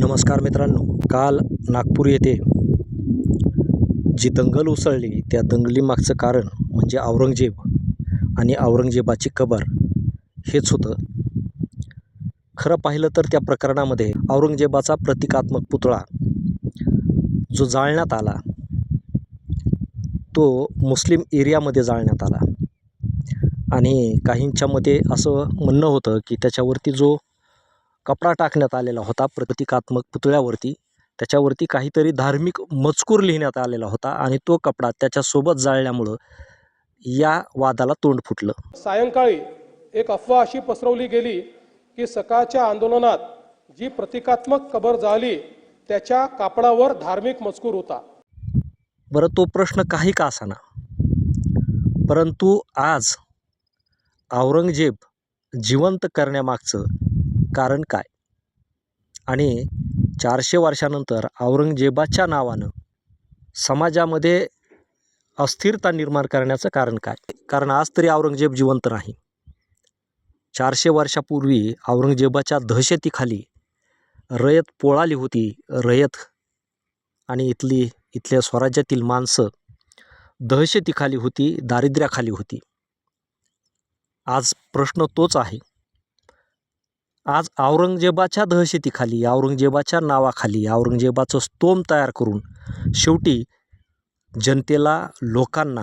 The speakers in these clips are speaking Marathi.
नमस्कार मित्रांनो काल नागपूर येथे जी दंगल उसळली त्या दंगलीमागचं कारण म्हणजे औरंगजेब आणि औरंगजेबाची कबर. हेच होतं. खरं पाहिलं तर त्या प्रकरणामध्ये औरंगजेबाचा प्रतिकात्मक पुतळा जो जाळण्यात आला तो मुस्लिम एरियामध्ये जाळण्यात आला. आणि काहींच्या मते असं म्हणणं होतं की त्याच्यावरती जो कपडा टाकण्यात आलेला होता प्रतिकात्मक पुतळ्यावरती. त्याच्यावरती काहीतरी धार्मिक मजकूर लिहिण्यात आलेला होता आणि तो कपडा त्याच्यासोबत जाळल्यामुळं या वादाला तोंड फुटलं. सायंकाळी एक अफवा अशी पसरवली गेली की सकाळच्या आंदोलनात जी प्रतिकात्मक कबर जाळली त्याच्या कापडावर धार्मिक मजकूर होता. बरं तो प्रश्न काही का असाना? परंतु आज औरंगजेब जिवंत करण्यामागचं कारण काय? आणि चारशे वर्षानंतर औरंगजेबाच्या नावानं समाजामध्ये अस्थिरता निर्माण करण्याचं कारण काय? कारण आज तरी औरंगजेब जिवंत नाही. चारशे वर्षापूर्वी औरंगजेबाच्या दहशतीखाली रयत पोळाली होती. रयत आणि इथली इथल्या स्वराज्यातील माणसं दहशतीखाली होती दारिद्र्याखाली होती. आज प्रश्न तोच आहे. आज औरंगजेबाच्या दहशतीखाली औरंगजेबाच्या नावाखाली औरंगजेबाचं स्तोम तयार करून शेवटी जनतेला लोकांना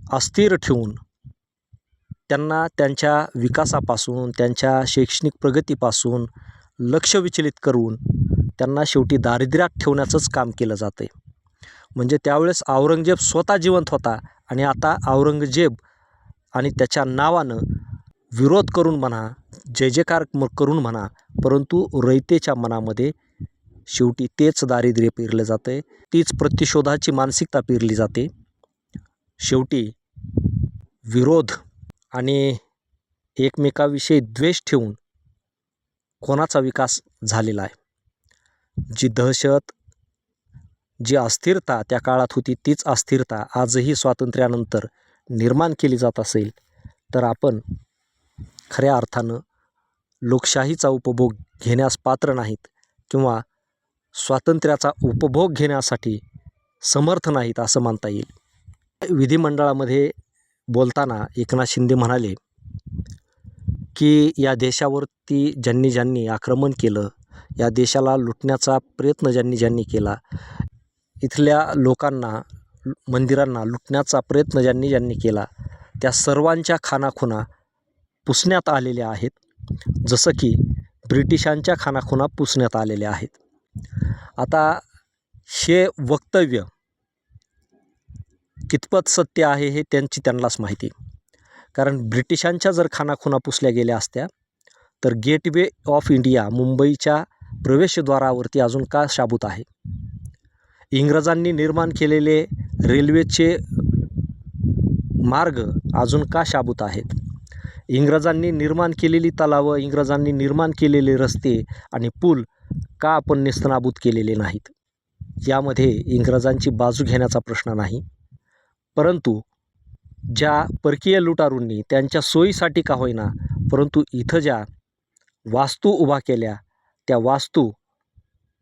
अस्थिर ठेवून त्यांना त्यांच्या विकासापासून त्यांच्या शैक्षणिक प्रगतीपासून लक्ष विचलित करून त्यांना शेवटी दारिद्र्यात ठेवण्याचंच काम केलं जातं आहे म्हणजे त्यावेळेस औरंगजेब स्वतः जिवंत होता आणि आता औरंगजेब आणि त्याच्या नावानं विरोध करून म्हणा जय जयकार म करून म्हणा परंतु रयतेच्या मनामध्ये शेवटी तेच दारिद्र्य पेरलं जातं आहे तीच प्रतिशोधाची मानसिकता पेरली जाते. शेवटी विरोध आणि एकमेकाविषयी द्वेष ठेवून कोणाचा विकास झालेला आहे? जी दहशत जी अस्थिरता त्या काळात होती तीच अस्थिरता आजही स्वातंत्र्यानंतर निर्माण केली जात असेल तर आपण खऱ्या अर्थानं लोकशाहीचा उपभोग घेण्यास पात्र नाहीत किंवा स्वातंत्र्याचा उपभोग घेण्यासाठी समर्थ नाहीत असं मानता येईल. विधिमंडळामध्ये बोलताना एकनाथ शिंदे म्हणाले की या देशावरती ज्यांनी ज्यांनी आक्रमण केलं या देशाला लुटण्याचा प्रयत्न ज्यांनी ज्यांनी केला इथल्या लोकांना मंदिरांना लुटण्याचा प्रयत्न ज्यांनी ज्यांनी केला त्या सर्वांच्या खानाखुणा पुसण्यात आलेल्या आहेत. जसं की ब्रिटिशांच्या खानाखुणा पुसण्यात आलेल्या आहेत. आता हे वक्तव्य कितपत सत्य आहे हे त्यांची त्यांनाच माहिती. कारण ब्रिटिशांच्या जर खानाखुणा पुसल्या गेल्या असत्या तर गेटवे ऑफ इंडिया मुंबईच्या प्रवेशद्वारावरती अजून का शाबूत आहे? इंग्रजांनी निर्माण केलेले रेल्वेचे मार्ग अजून का शाबूत आहेत? इंग्रजांनी निर्माण केलेली तलावं इंग्रजांनी निर्माण केलेले रस्ते आणि पूल का आपण नेस्तनाबूत केलेले नाहीत? यामध्ये इंग्रजांची बाजू घेण्याचा प्रश्न नाही. परंतु ज्या परकीय लुटारूंनी त्यांच्या सोयीसाठी का होईना परंतु इथं ज्या वास्तू उभा केल्या त्या वास्तू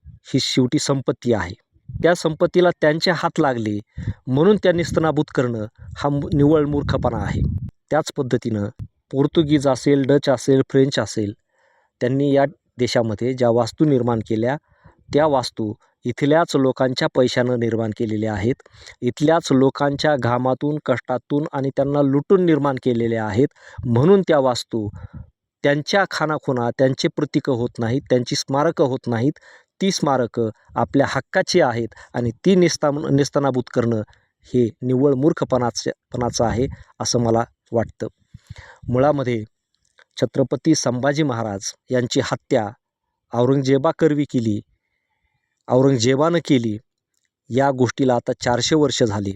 ही शेवटी संपत्ती आहे. त्या संपत्तीला त्यांचे हात लागले म्हणून त्या निस्तनाभूत करणं हा मु- निव्वळ मूर्खपणा आहे. त्याच पद्धतीनं पोर्तुगीज असेल डच असेल फ्रेंच असेल त्यांनी या देशामध्ये ज्या वास्तू निर्माण केल्या त्या वास्तू इथल्याच लोकांच्या पैशानं निर्माण केलेल्या आहेत. इथल्याच लोकांच्या घामातून कष्टातून आणि त्यांना लुटून निर्माण केलेल्या आहेत. म्हणून त्या वास्तू त्यांच्या खानाखुणा त्यांचे प्रतीकं होत नाहीत त्यांची स्मारकं होत नाहीत. ती स्मारकं आपल्या हक्काची आहेत आणि ती निस्ता निस्तनाभूत करणं हे निव्वळ मूर्खपणाचं पणाचं आहे असं मला वाटतं. मुळामध्ये छत्रपती संभाजी महाराज यांची हत्या औरंगजेबाकरवी केली औरंगजेबानं केली या गोष्टीला आता चारशे वर्ष झाली.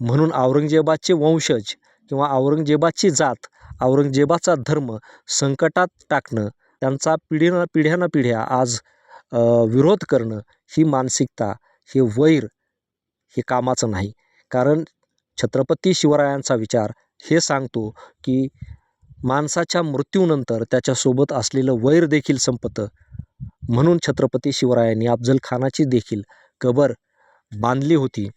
म्हणून औरंगजेबाचे वंशज किंवा औरंगजेबाची जात औरंगजेबाचा धर्म संकटात टाकणं त्यांचा पिढीनं पिढ्यानं पिढ्या आज विरोध करणं ही मानसिकता हे वैर हे कामाचं नाही. कारण छत्रपती शिवरायांचा विचार हे सांगतो की माणसाच्या मृत्यूनंतर त्याच्यासोबत असलेलं वैर देखील संपतं. म्हणून छत्रपती शिवरायांनी अफजल खानाची देखील कबर बांधली होती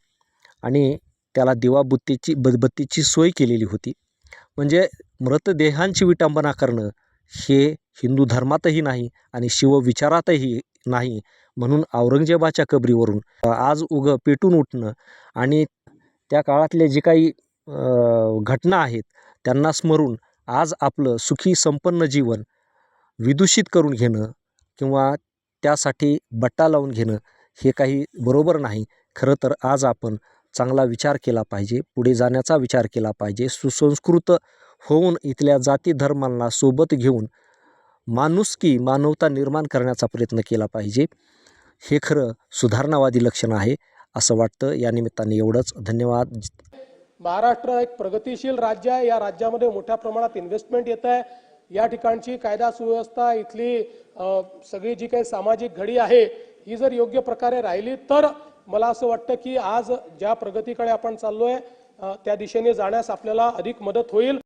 आणि त्याला दिवाबुत्तीची बदबत्तीची सोय केलेली होती. म्हणजे मृतदेहांची विटंबना करणं हे हिंदू धर्मातही नाही आणि शिवविचारातही नाही म्हणून औरंगजेबाच्या कबरीवरून आज उगं पेटून उठणं आणि त्या काळातले जे काही घटना आहेत त्यांना स्मरून आज आपलं सुखी संपन्न जीवन विदूषित करून घेणं किंवा त्यासाठी बट्टा लावून घेणं हे काही बरोबर नाही. खरं तर आज आपण चांगला विचार केला पाहिजे पुढे जाण्याचा विचार केला पाहिजे सुसंस्कृत होऊन इथल्या जाती धर्मांना सोबत घेऊन माणुसकी मानवता निर्माण करण्याचा प्रयत्न केला पाहिजे. हे खरं सुधारणावादी लक्षण आहे असं वाटतं. या निमित्ताने एवढंच. धन्यवाद. महाराष्ट्र एक प्रगतिशील राज्य आहे. या राज्यामध्ये मोठ्या प्रमाणात इन्व्हेस्टमेंट येत आहे. या ठिकाणची कायदा सुव्यवस्था इथली सगळी जी काही सामाजिक घडी आहे ही जर योग्य प्रकारे राहिली तर मला असं वाटतं की आज ज्या प्रगतीकडे आपण चाललोय त्या दिशेने जाण्यास आपल्याला अधिक मदत होईल.